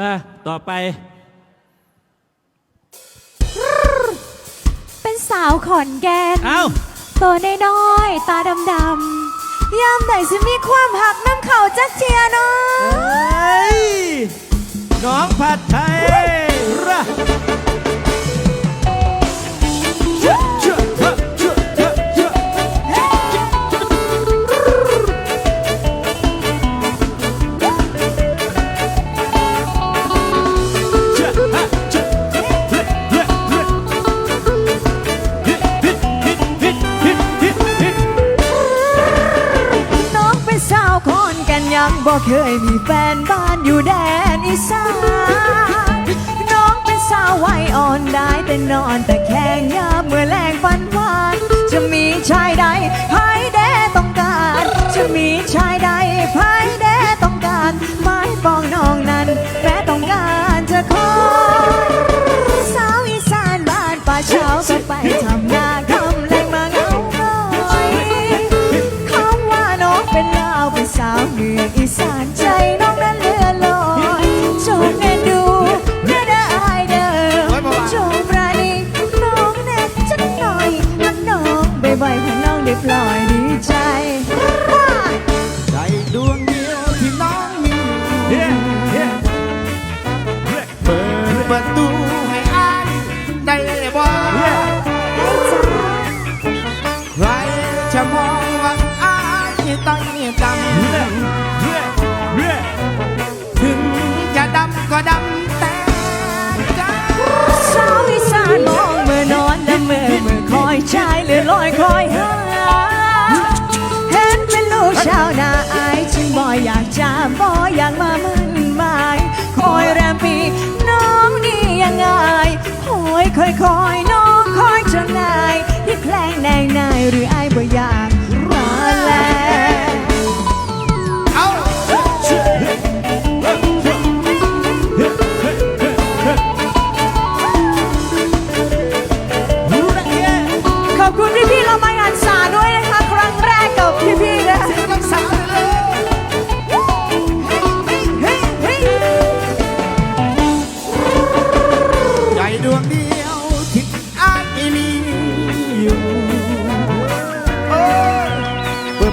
อะต่อไป เป็นสาวขอนแก่นเอ้า ตัวน้อยๆตาดำๆยามไหนจะมีความหักน้ำเขาจักเทียเนาเอะ้ยน้องผัดไทย คนกันยังบอกเคยมีแฟนบ้านอยู่แดนอีสานน้องเป็นสาววัยอ่อนได้แต่นอนแต่แข็งยามเมื่อแรงฟันหวาน จะมีชายใดให้แดต้องการ จะมีชายใดพา สาวเหนืออีสานใจน้องนั้นเลื่อนลอยจงเอ็นดูเด้อเด้ออายเด้อจงปราณีน้องแน่จักหน่อยรักน้องบ่อยๆเพราะน้องได้ปล่อยดีใจ ใจดวงเดียวที่น้องมี คอยคอยน้องคอยจนนายที่แคลงแนงนายหรืออายบ่อยาก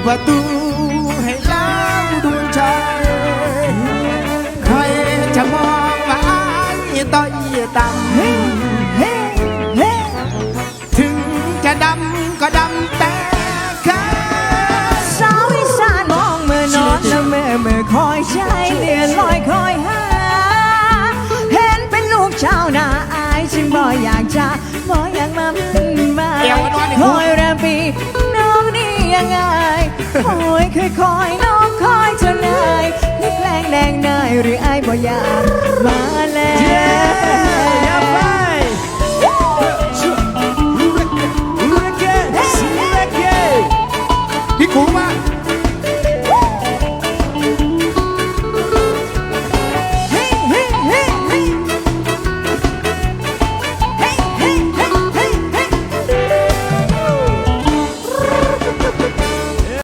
ประตูให้แล้วดวงใจใครจะมองว่าอายต้อยต่เฮ้เฮ้เฮ้ยำถึงจะดำก็ดำแต่แค่สาวอีสานมองเมื่อนอนและเมื่อเมื่อคอยใจเลื่อนลอยคอยหาเห็นเป็นลูกชาวนาอายจึงบ่อยากจะบ่อยากมามันมาคอย เคยคอยน้องคอยจนนายนึกแกล้งแดงนายหรืออายบ่ยา